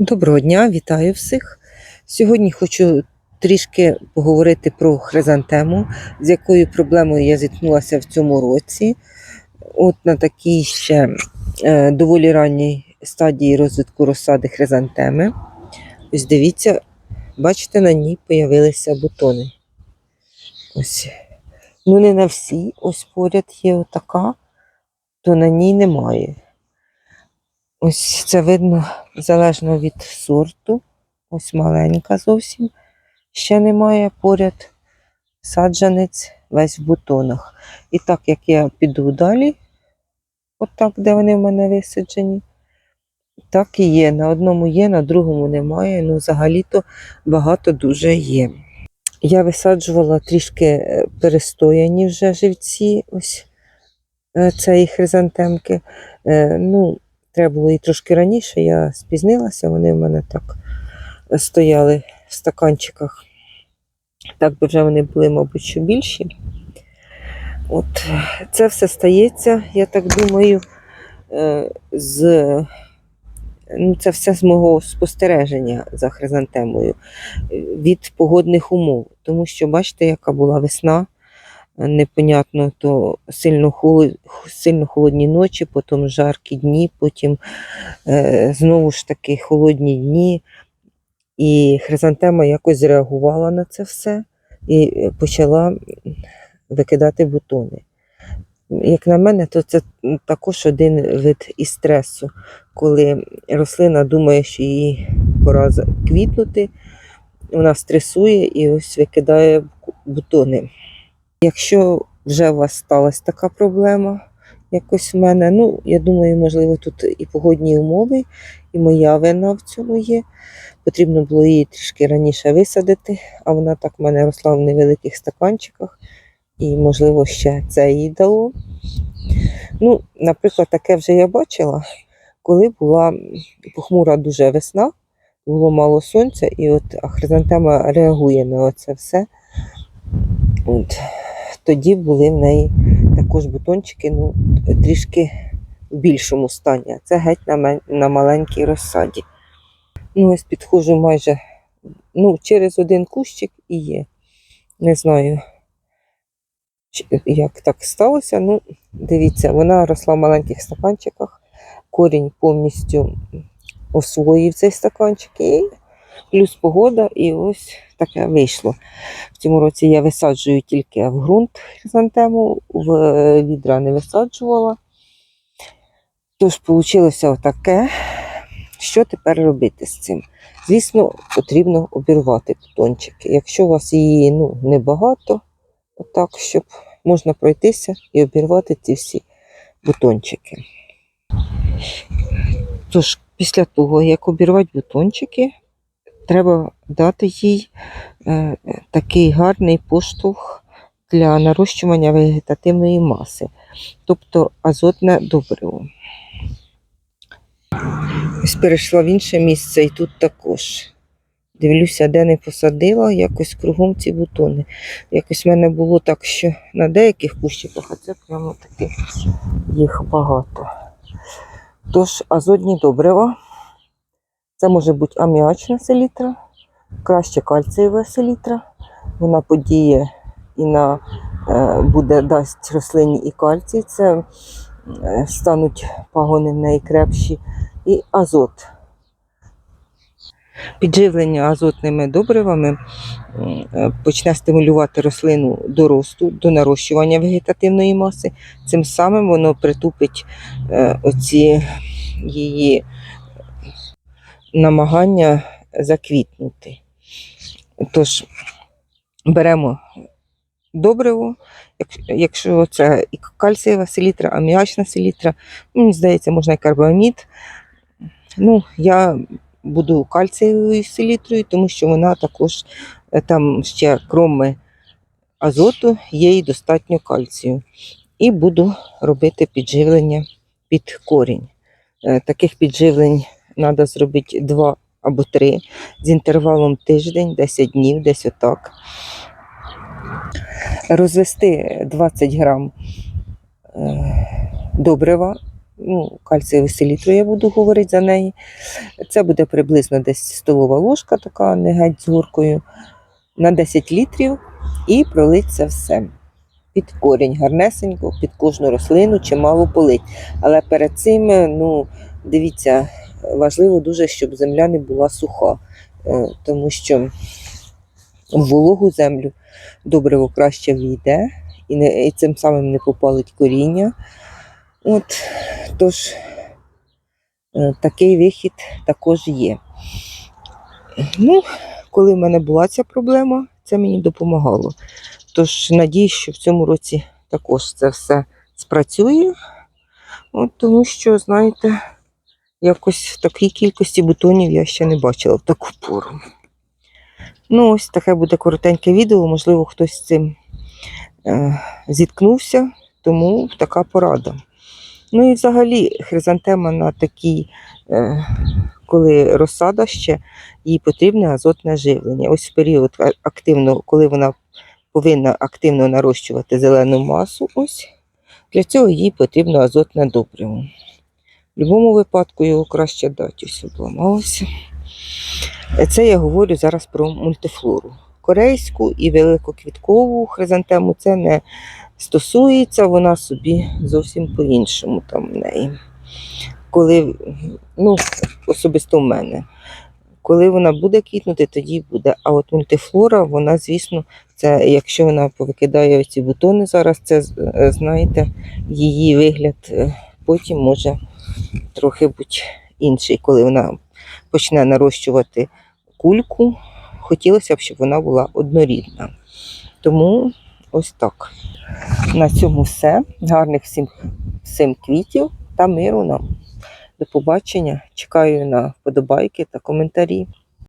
Доброго дня, вітаю всіх. Сьогодні хочу трішки поговорити про хризантему, з якою проблемою я зіткнулася в цьому році. От на такій ще е, доволі ранній стадії розвитку розсади хризантеми. Ось дивіться, бачите, на ній появилися бутони. Ось. Ну, не на всій, ось поряд є отака, то на ній немає. Ось це видно залежно від сорту. Ось маленька зовсім. Ще немає поряд саджанець весь в бутонах. І так як я піду далі, отак, де вони в мене висаджені, так і є. На одному є, на другому немає. Ну, взагалі-то багато дуже є. Я висаджувала трішки е, перестояні вже живці, ось е, цієї хризантемки. Е, Ну, Треба було і трошки раніше, я спізнилася, вони в мене так стояли в стаканчиках. Так би вже вони були, мабуть, що більші. От це все стається, я так думаю, е, з, ну, це все з мого спостереження за хризантемою е, від погодних умов. Тому що, бачите, яка була весна непонятно, то сильно, холод, сильно холодні ночі, потім жаркі дні, потім е, знову ж таки холодні дні. І хризантема якось зреагувала на це все і почала викидати бутони. Як на мене, то це також один вид із стресу, коли рослина думає, що їй пора квітнути, вона стресує і ось викидає бутони. Якщо вже у вас сталася така проблема, якось в мене, ну, я думаю, можливо, тут і погодні умови, і моя вина в цьому є. Потрібно було її трішки раніше висадити, а вона так в мене росла в невеликих стаканчиках, і, можливо, ще це їй дало. Ну, Наприклад, таке вже я бачила, коли була похмура дуже весна, було мало сонця, і от хризантема реагує на це все. От. Тоді були в неї також бутончики ну, трішки в більшому стані. а Це геть на, мен- на маленькій розсаді. Ну, ось підходжу майже ну, через один кущик і є. Не знаю, як так сталося. Ну, дивіться, вона росла в маленьких стаканчиках, корінь повністю освоїв цей стаканчик. І плюс погода, і ось таке вийшло. В цьому році я висаджую тільки в ґрунт хризантему, в е, відра не висаджувала. Тож вийшло отаке. Що тепер робити з цим? Звісно, потрібно обірвати бутончики. Якщо у вас її ну, небагато, отак, щоб можна пройтися і обірвати ці всі бутончики. Тож, після того, як обірвати бутончики, треба дати їй е, такий гарний поштовх для нарощування вегетативної маси, тобто азотне добриво. Ось перейшла в інше місце і тут також. Дивлюся, де не посадила, якось кругом ці бутони. Якось в мене було так, що на деяких кущиках, а це прямо таки їх багато. Тож, азотні добрива. Це може бути аміачна селітра, краще кальцієва селітра. Вона подіє і на е, буде дасть рослині і кальцій. Це е, стануть пагони в неї крепші. І азот. Підживлення азотними добривами е, почне стимулювати рослину до росту, до нарощування вегетативної маси. Цим самим воно притупить оці її намагання заквітнути. Тож беремо добриво, якщо це і кальцієва селітра, аміачна селітра, мені здається, можна і карбамід. Ну, я буду кальцієвою селітрою, тому що вона також е, там ще кроме азоту є і достатньо кальцію. І буду робити підживлення під корінь. Е, Таких підживлень треба зробити два або три з інтервалом тиждень, 10 днів, десь отак. Розвести 20 грам е, добрива Ну, кальцієву селітру я буду говорити за неї. Це буде приблизно десь столова ложка, така не геть з горкою, на 10 літрів і пролить це все. Під корінь гарнесенько, під кожну рослину чимало полить. Але перед цим, е, ну, дивіться, важливо дуже, щоб земля не була суха, е, тому що в вологу землю добриво краще війде і, не, і цим самим не попалить коріння. От, тож, е, такий вихід також є. Ну, коли в мене була ця проблема, це мені допомагало. Тож надіюсь, що в цьому році також це все спрацює. От, тому що, знаєте, якось в такій кількості бутонів я ще не бачила в таку пору. Ну, ось таке буде коротеньке відео, можливо, хтось з цим е, зіткнувся, тому така порада. Ну і взагалі хризантема на такій, е, коли розсада ще, їй потрібне азотне живлення. Ось в період активно, коли вона повинна активно нарощувати зелену масу, ось для цього їй потрібно азотне добриво. Будь-якому випадку його краще дати, ось обламалося. Е, Це я говорю зараз про мультифлору. Корейську і великоквіткову хризантему це не стосується, вона собі зовсім по-іншому там в неї. Коли, ну, особисто в мене. Коли вона буде квітнути, тоді буде. А от мультифлора, вона, звісно, це якщо вона повикидає ці бутони зараз, це е, знаєте, її вигляд е, потім може трохи будь інший, коли вона почне нарощувати кульку. Хотілося б, щоб вона була однорідна. Тому ось так. На цьому все. Гарних всім, всім квітів та миру нам. До побачення. Чекаю на вподобайки та коментарі.